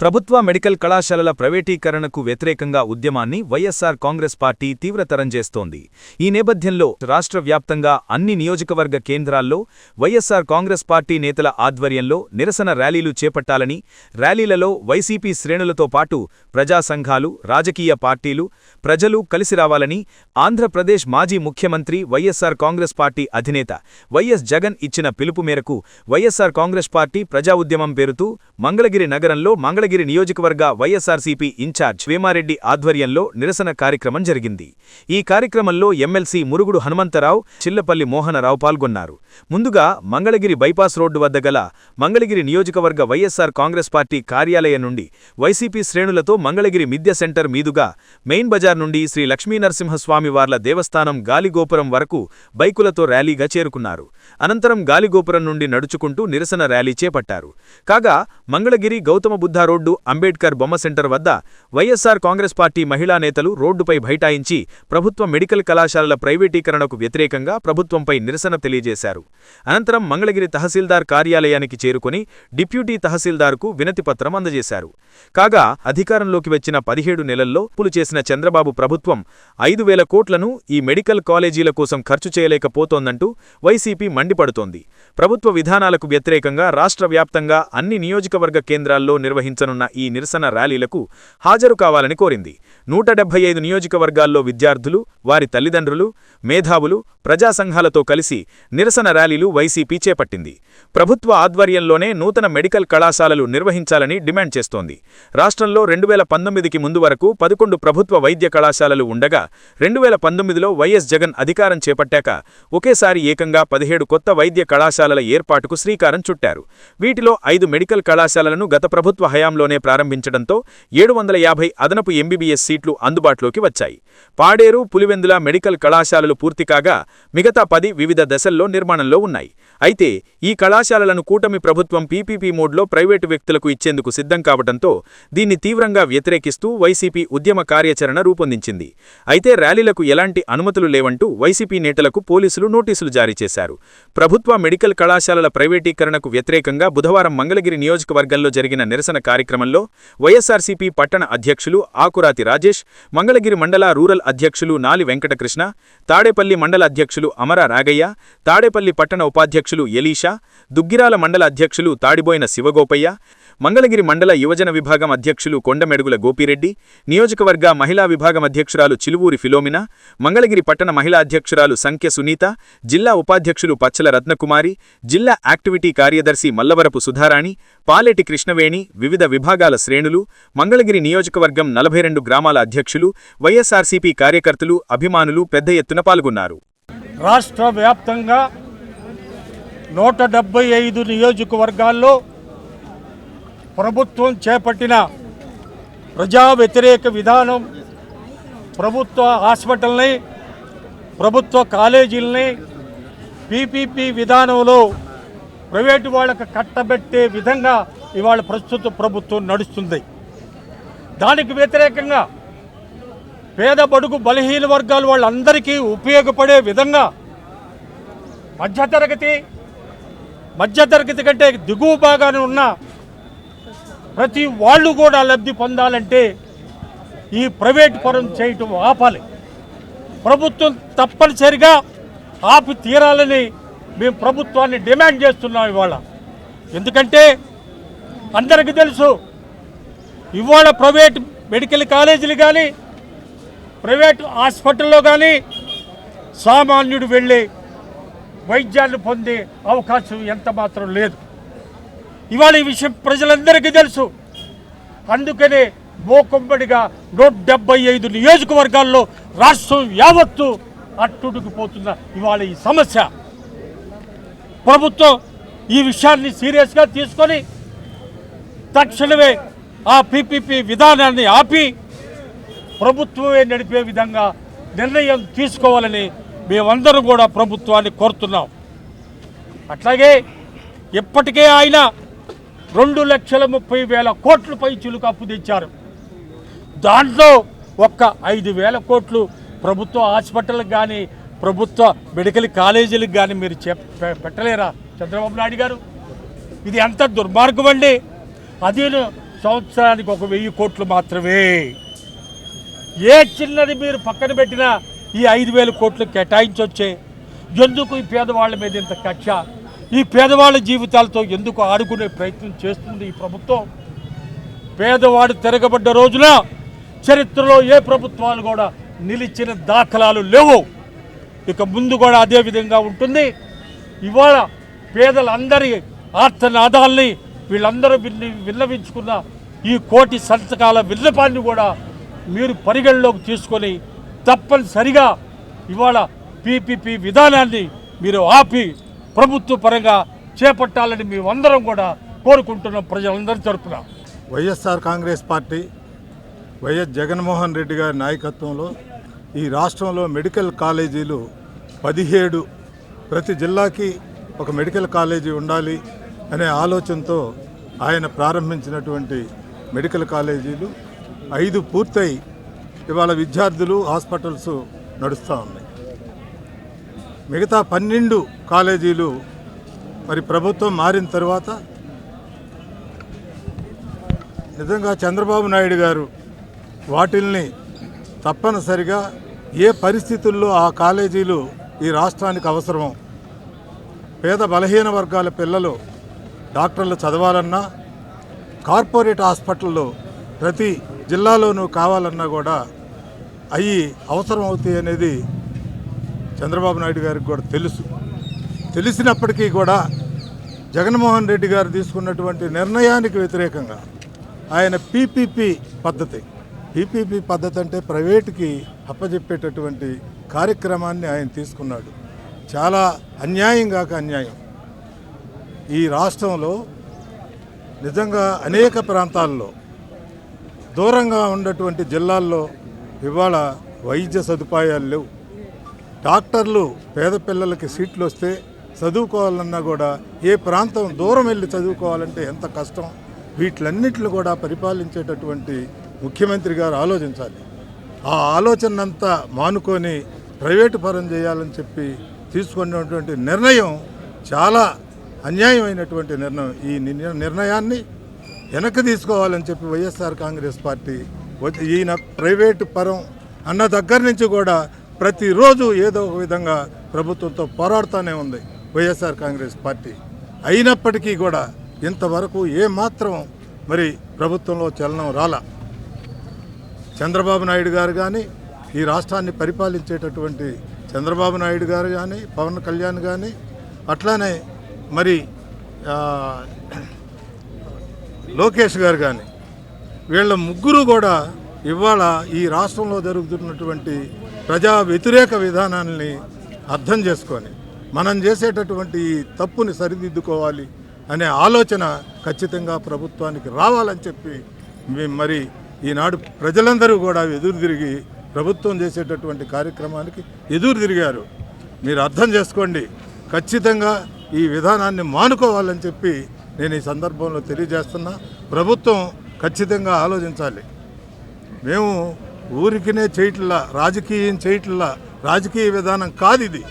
ప్రభుత్వ మెడికల్ కళాశాలల ప్రైవేటీకరణకు వ్యతిరేకంగా ఉద్యమాన్ని వైఎస్సార్ కాంగ్రెస్ పార్టీ తీవ్రతరం చేస్తోంది. ఈ నేపథ్యంలో రాష్ట్ర వ్యాప్తంగా అన్ని నియోజకవర్గ కేంద్రాల్లో వైఎస్సార్ కాంగ్రెస్ పార్టీ నేతల ఆధ్వర్యంలో నిరసన ర్యాలీలు చేపట్టాలని ర్యాలీలలో వైసీపీ శ్రేణులతో పాటు ప్రజా సంఘాలు రాజకీయ పార్టీలు ప్రజలు కలిసి రావాలని ఆంధ్రప్రదేశ్ మాజీ ముఖ్యమంత్రి వైఎస్సార్ కాంగ్రెస్ పార్టీ అధినేత వైఎస్ జగన్ ఇచ్చిన పిలుపు మేరకు వైఎస్సార్ కాంగ్రెస్ పార్టీ ప్రజా ఉద్యమం పేరుతూ మంగళగిరి నగరంలో మంగళ మంగళగిరి నియోజకవర్గ వైఎస్సార్సీపీ ఇన్ఛార్జ్ వేమారెడ్డి ఆధ్వర్యంలో నిరసన కార్యక్రమం జరిగింది. ఈ కార్యక్రమంలో ఎమ్మెల్సీ మురుగుడు హనుమంతరావు చిల్లపల్లి మోహనరావు పాల్గొన్నారు. ముందుగా మంగళగిరి బైపాస్ రోడ్డు వద్ద గల మంగళగిరి నియోజకవర్గ వైఎస్సార్ కాంగ్రెస్ పార్టీ కార్యాలయం నుండి వైసీపీ శ్రేణులతో మంగళగిరి మిద్య సెంటర్ మీదుగా మెయిన్ బజార్ నుండి శ్రీ లక్ష్మీనరసింహస్వామి వార్ల దేవస్థానం గాలిగోపురం వరకు బైకులతో ర్యాలీగా చేరుకున్నారు. అనంతరం గాలిగోపురం నుండి నడుచుకుంటూ నిరసన ర్యాలీ చేపట్టారు. కాగా మంగళగిరి గౌతమ బుద్ధ రోడ్డు అంబేడ్కర్ బొమ్మ సెంటర్ వద్ద వైఎస్సార్ కాంగ్రెస్ పార్టీ మహిళా నేతలు రోడ్డుపై బైఠాయించి ప్రభుత్వ మెడికల్ కళాశాలల ప్రైవేటీకరణకు వ్యతిరేకంగా ప్రభుత్వంపై నిరసన తెలియజేశారు. అనంతరం మంగళగిరి తహసీల్దార్ కార్యాలయానికి చేరుకుని డిప్యూటీ తహసీల్దార్కు వినతిపత్రం అందజేశారు. కాగా అధికారంలోకి వచ్చిన పదిహేడు నెలల్లో పులు చేసిన చంద్రబాబు ప్రభుత్వం ఐదు వేల కోట్లను ఈ మెడికల్ కాలేజీల కోసం ఖర్చు చేయలేకపోతోందంటూ వైసీపీ మండిపడుతోంది. ప్రభుత్వ విధానాలకు వ్యతిరేకంగా రాష్ట్ర వ్యాప్తంగా అన్ని నియోజకవర్గ కేంద్రాల్లో నిర్వహించనున్న ఈ నిరసన ర్యాలీలకు హాజరు కావాలని కోరింది. నూట డెబ్బై ఐదు నియోజకవర్గాల్లో విద్యార్థులు వారి తల్లిదండ్రులు మేధావులు ప్రజా సంఘాలతో కలిసి నిరసన ర్యాలీలు వైసీపీ చేపట్టింది. ప్రభుత్వ ఆధ్వర్యంలోనే నూతన మెడికల్ కళాశాలలు నిర్వహించాలని డిమాండ్ చేస్తోంది. రాష్ట్రంలో రెండు వేల పంతొమ్మిదికి ముందు వరకు పదకొండు ప్రభుత్వ వైద్య కళాశాలలు ఉండగా రెండు వేల పంతొమ్మిదిలో వైఎస్ జగన్ అధికారం చేపట్టాక ఒకేసారి ఏకంగా పదిహేడు కొత్త వైద్య కళాశాలల ఏర్పాటుకు శ్రీకారం చుట్టారు. వీటిలో ఐదు మెడికల్ కళాశాలలను గత ప్రభుత్వ సమయంలోనే ప్రారంభించడంతో ఏడు వందల యాభై అదనపు ఎంబీబీఎస్ సీట్లు అందుబాటులోకి వచ్చాయి. పాడేరు పులివెందుల మెడికల్ కళాశాలలు పూర్తి కాగా మిగతా పది వివిధ దశల్లో నిర్మాణంలో ఉన్నాయి. అయితే ఈ కళాశాలలను కూటమి ప్రభుత్వం పీపీపీ మోడ్లో ప్రైవేటు వ్యక్తులకు ఇచ్చేందుకు సిద్ధం కావడంతో దీన్ని తీవ్రంగా వ్యతిరేకిస్తూ వైసీపీ ఉద్యమ కార్యాచరణ రూపొందించింది. అయితే ర్యాలీలకు ఎలాంటి అనుమతులు లేవంటూ వైసీపీ నేతలకు పోలీసులు నోటీసులు జారీ చేశారు. ప్రభుత్వ మెడికల్ కళాశాలల ప్రైవేటీకరణకు వ్యతిరేకంగా బుధవారం మంగళగిరి నియోజకవర్గంలో జరిగిన నిరసన కార్యక్రమంలో వైఎస్సార్సీపీ పట్టణ అధ్యక్షులు ఆకురాతి రాజేష్ మంగళగిరి మండల రూరల్ అధ్యక్షులు నాలి వెంకటకృష్ణ తాడేపల్లి మండల అధ్యక్షులు అమర రాగయ్య తాడేపల్లి పట్టణ ఉపాధ్యక్షులు ఎలీషా దుగ్గిరాల మండల అధ్యక్షులు తాడిబోయిన శివగోపయ్య మంగళగిరి మండల యువజన విభాగం అధ్యక్షులు కొండమెడుగుల గోపిరెడ్డి నియోజకవర్గ మహిళా విభాగం అధ్యక్షురాలు చిలువూరి ఫిలోమిన మంగళగిరి పట్టణ మహిళా అధ్యక్షురాలు సంఖ్య సునీత జిల్లా ఉపాధ్యక్షులు పచ్చల రత్నకుమారి జిల్లా యాక్టివిటీ కార్యదర్శి మల్లవరపు సుధారాణి పాలేటి కృష్ణవేణి వివిధ విభాగాల శ్రేణులు మంగళగిరి నియోజకవర్గం నలభై రెండు గ్రామాల అధ్యక్షులు వైఎస్ఆర్సీపీ కార్యకర్తలు అభిమానులు పెద్ద ఎత్తున పాల్గొన్నారు. రాష్ట్ర వ్యాప్తంగా నూట డెబ్బై ఐదు నియోజకవర్గాల్లో ప్రభుత్వం చేపట్టిన ప్రజా వ్యతిరేక విధానం ప్రభుత్వ హాస్పిటల్ని ప్రభుత్వ కాలేజీలని పీపీపీ విధానంలో ప్రైవేటు వాళ్ళకు కట్టబెట్టే విధంగా ఇవాళ ప్రస్తుత ప్రభుత్వం నడుస్తుంది. దానికి వ్యతిరేకంగా పేద బడుగు బలహీన వర్గాలు వాళ్ళందరికీ ఉపయోగపడే విధంగా మధ్యతరగతి మధ్యతరగతి కంటే దిగువ భాగాన ఉన్న ప్రతి వాళ్ళు కూడా లబ్ధి పొందాలంటే ఈ ప్రైవేట్ పరం చేయటం ఆపాలి. ప్రభుత్వం తప్పనిసరిగా ఆపి తీరాలని మేము ప్రభుత్వాన్ని డిమాండ్ చేస్తున్నాం ఇవాళ. ఎందుకంటే అందరికీ తెలుసు ఇవాళ ప్రైవేట్ మెడికల్ కాలేజీలు కానీ ప్రైవేట్ హాస్పిటల్లో కానీ సామాన్యుడు వెళ్ళి వైద్యాన్ని పొందే అవకాశం ఎంత మాత్రం లేదు. ఇవాళ ఈ విషయం ప్రజలందరికీ తెలుసు. అందుకనే మోకొంబడిగా నూట డెబ్బై ఐదు నియోజకవర్గాల్లో రాష్ట్రం యావత్తు అట్టుడుకుపోతున్న ఇవాళ ఈ సమస్య. ప్రభుత్వం ఈ విషయాన్ని సీరియస్గా తీసుకొని తక్షణమే ఆ పీపీపీ విధానాన్ని ఆపి ప్రభుత్వమే నడిపే విధంగా నిర్ణయం తీసుకోవాలని మేమందరం కూడా ప్రభుత్వాన్ని కోరుతున్నాం. అట్లాగే ఇప్పటికే ఆయన రెండు లక్షల ముప్పై వేల కోట్ల పై అప్పు తెచ్చారు. దాంట్లో ఒక్క ఐదు వేల కోట్లు ప్రభుత్వ హాస్పిటల్కి కానీ ప్రభుత్వ మెడికల్ కాలేజీలకు కానీ మీరు చెప్ పెట్టలేరా చంద్రబాబు నాయుడు గారు? ఇది ఎంత దుర్మార్గం అండి. అదేను సంవత్సరానికి ఒక వెయ్యి కోట్లు మాత్రమే. ఏ చిన్నది మీరు పక్కన పెట్టినా ఈ ఐదు వేల కోట్లు కేటాయించొచ్చే. ఎందుకు ఈ పేదవాళ్ళ మీద ఇంత కక్ష? ఈ పేదవాళ్ళ జీవితాలతో ఎందుకు ఆడుకునే ప్రయత్నం చేస్తుంది ఈ ప్రభుత్వం? పేదవాడు తిరగబడ్డ రోజున చరిత్రలో ఏ ప్రభుత్వాలు కూడా నిలిచిన దాఖలాలు లేవు. ఇక ముందు కూడా అదే విధంగా ఉంటుంది. ఇవాళ పేదలందరి ఆర్తనాదాల్ని వీళ్ళందరూ విన్ని విన్నవించుకున్న ఈ కోటి సంతకాల విన్నపాన్ని కూడా మీరు పరిగణలోకి తీసుకొని తప్పనిసరిగా ఇవాళ పీపీపీ విధానాన్ని మీరు ఆపి ప్రభుత్వ పరంగా చేపట్టాలని మేమందరం కూడా కోరుకుంటున్నాం ప్రజలందరి తరపున. YSR Congress party YS Jaganmohan Reddy గారి నాయకత్వంలో ఈ రాష్ట్రంలో మెడికల్ కాలేజీలు పదిహేడు ప్రతి జిల్లాకి ఒక మెడికల్ కాలేజీ ఉండాలి అనే ఆలోచనతో ఆయన ప్రారంభించినటువంటి మెడికల్ కాలేజీలు ఐదు పూర్తయి ఇవాళ విద్యార్థులు హాస్పిటల్స్ నడుస్తూ ఉన్నాయి. మిగతా పన్నెండు కాలేజీలు మరి ప్రభుత్వం మారిన తర్వాత నిజంగా చంద్రబాబు నాయుడు గారు వాటిల్ని తప్పనిసరిగా ఏ పరిస్థితుల్లో ఆ కాలేజీలు ఈ రాష్ట్రానికి అవసరమో పేద బలహీన వర్గాల పిల్లలు డాక్టర్లు చదవాలన్నా కార్పొరేట్ హాస్పిటల్లో ప్రతి జిల్లాలోనూ కావాలన్నా కూడా అవి అవసరం అవుతాయి అనేది చంద్రబాబు నాయుడు గారికి కూడా తెలుసు. తెలిసినప్పటికీ కూడా జగన్మోహన్ రెడ్డి గారు తీసుకున్నటువంటి నిర్ణయానికి వ్యతిరేకంగా ఆయన పీపీపీ పద్ధతి పీపీపీ పద్ధతి అంటే ప్రైవేటుకి అప్పజెప్పేటటువంటి కార్యక్రమాన్ని ఆయన తీసుకున్నాడు. చాలా అన్యాయం కాక అన్యాయం. ఈ రాష్ట్రంలో నిజంగా అనేక ప్రాంతాల్లో దూరంగా ఉన్నటువంటి జిల్లాల్లో ఇవాళ వైద్య సదుపాయాలు లేవు. డాక్టర్లు పేద పిల్లలకి సీట్లు వస్తే చదువుకోవాలన్నా కూడా ఏ ప్రాంతం దూరం వెళ్ళి చదువుకోవాలంటే ఎంత కష్టం? వీటిలన్నిటిని కూడా పరిపాలించేటటువంటి ముఖ్యమంత్రి గారు ఆలోచించాలి. ఆ ఆలోచనంతా మానుకొని ప్రైవేటు పరం చేయాలని చెప్పి తీసుకున్నటువంటి నిర్ణయం చాలా అన్యాయమైనటువంటి నిర్ణయం. ఈ నిర్ణయాన్ని వెనక్కి తీసుకోవాలని చెప్పి వైఎస్ఆర్ కాంగ్రెస్ పార్టీ ఈయన ప్రైవేటు పరం అన్న దగ్గర నుంచి కూడా ప్రతిరోజు ఏదో ఒక విధంగా ప్రభుత్వంతో పోరాడుతూనే ఉంది వైఎస్ఆర్ కాంగ్రెస్ పార్టీ. అయినప్పటికీ కూడా ఇంతవరకు ఏమాత్రం మరి ప్రభుత్వంలో చలనం రాలా. చంద్రబాబు నాయుడు గారు కానీ ఈ రాష్ట్రాన్ని పరిపాలించేటటువంటి చంద్రబాబు నాయుడు గారు కానీ పవన్ కళ్యాణ్ కానీ అట్లానే మరి లోకేష్ గారు కానీ వీళ్ళ ముగ్గురు కూడా ఇవాళ ఈ రాష్ట్రంలో జరుగుతున్నటువంటి ప్రజా వ్యతిరేక విధానాన్ని అర్థం చేసుకొని మనం చేసేటటువంటి ఈ తప్పుని సరిదిద్దుకోవాలి అనే ఆలోచన ఖచ్చితంగా ప్రభుత్వానికి రావాలని చెప్పి మేము మరి ఈనాడు ప్రజలందరూ కూడా ఎదురు తిరిగి ప్రభుత్వం చేసేటటువంటి కార్యక్రమానికి ఎదురు తిరిగారు. మీరు అర్థం చేసుకోండి ఖచ్చితంగా ఈ విధానాన్ని మానుకోవాలని చెప్పి నేను ఈ సందర్భంలో తెలియజేస్తున్నా. ప్రభుత్వం ఖచ్చితంగా ఆలోచించాలి. మేము ఊరికినే చేయట్లా రాజకీయం చేయట్లా రాజకీయ విధానం కాదు ఇది.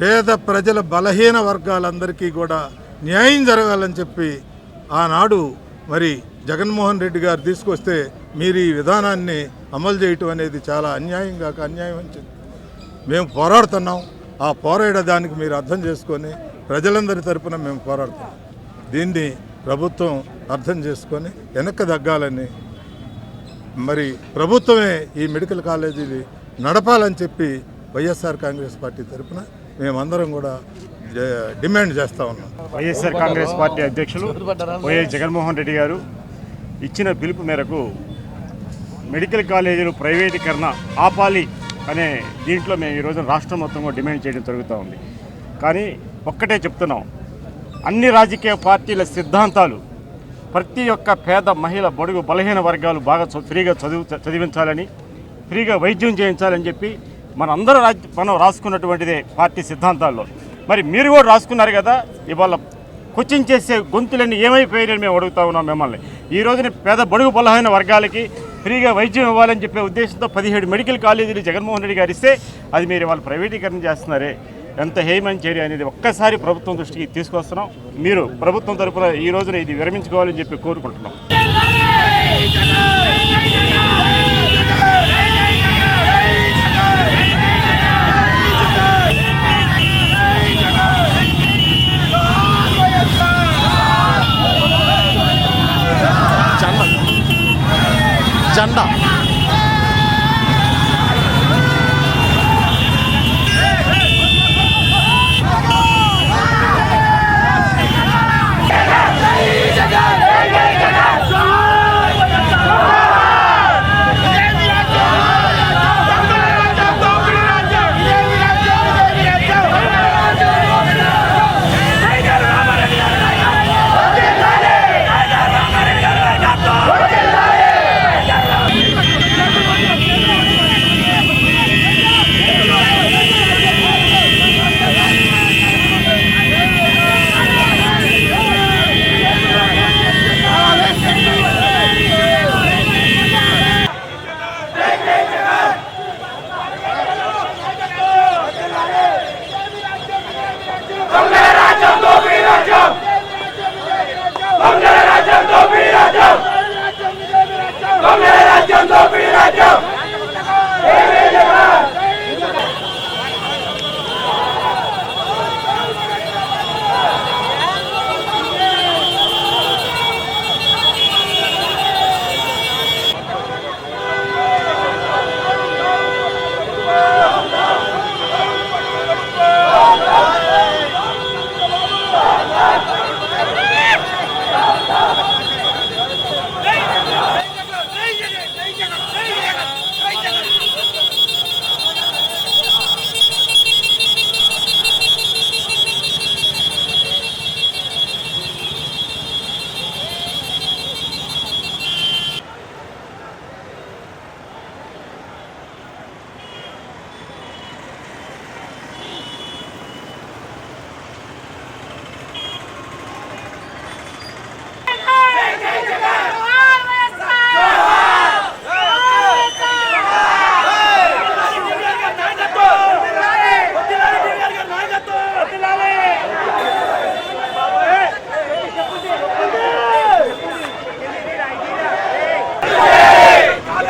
పేద ప్రజల బలహీన వర్గాలందరికీ కూడా న్యాయం జరగాలని చెప్పి ఆనాడు మరి జగన్మోహన్ రెడ్డి గారు తీసుకొస్తే మీరు ఈ విధానాన్ని అమలు చేయటం అనేది చాలా అన్యాయం కాక అన్యాయం అని మేము పోరాడుతున్నాం. ఆ పోరాడడానికి మీరు అర్థం చేసుకొని ప్రజలందరి తరపున మేము పోరాడుతున్నాం. దీన్ని ప్రభుత్వం అర్థం చేసుకొని వెనక్కి తగ్గాలని. మరి ప్రభుత్వమే ఈ మెడికల్ కాలేజీని నడపాలని చెప్పి వైఎస్ఆర్ కాంగ్రెస్ పార్టీ తరపున మేమందరం కూడా డిమాండ్ చేస్తూ ఉన్నాం. వైఎస్ఆర్ కాంగ్రెస్ పార్టీ అధ్యక్షులు వైఎస్ జగన్మోహన్ రెడ్డి గారు ఇచ్చిన పిలుపు మేరకు మెడికల్ కాలేజీలు ప్రైవేటీకరణ ఆపాలి అనే దీంట్లో మేము ఈ రోజున రాష్ట్రం మొత్తం డిమాండ్ చేయడం జరుగుతూ ఉంది. కానీ ఒక్కటే చెప్తున్నాం. అన్ని రాజకీయ పార్టీల సిద్ధాంతాలు ప్రతి ఒక్క పేద మహిళ బడుగు బలహీన వర్గాలు బాగా ఫ్రీగా చదువు చదివించాలని ఫ్రీగా వైద్యం చేయించాలని చెప్పి మన అందరూ మనం రాసుకున్నటువంటిదే పార్టీ సిద్ధాంతాల్లో. మరి మీరు కూడా రాసుకున్నారు కదా ఇవాళ కొచ్చింగ్ చేసే గొంతులన్నీ ఏమైపోయాయని మేము అడుగుతా ఉన్నాం మిమ్మల్ని. ఈ రోజున పేద బడుగు బలహీన వర్గాలకి ఫ్రీగా వైద్యం ఇవ్వాలని చెప్పే ఉద్దేశంతో పదిహేడు మెడికల్ కాలేజీలు జగన్మోహన్ రెడ్డి గారు ఇస్తే అది మీరు వాళ్ళు ప్రైవేటీకరణ చేస్తున్నారే. ఎంత హేమన్ చర్య అనేది ఒక్కసారి ప్రభుత్వం దృష్టికి తీసుకొస్తున్నాం. మీరు ప్రభుత్వం తరఫున ఈ రోజున ఇది విరమించుకోవాలని చెప్పి కోరుకుంటున్నాం. జెండా.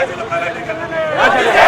الله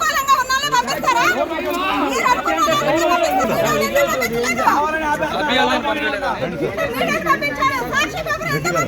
పంపించారు సాక్షి పేపర్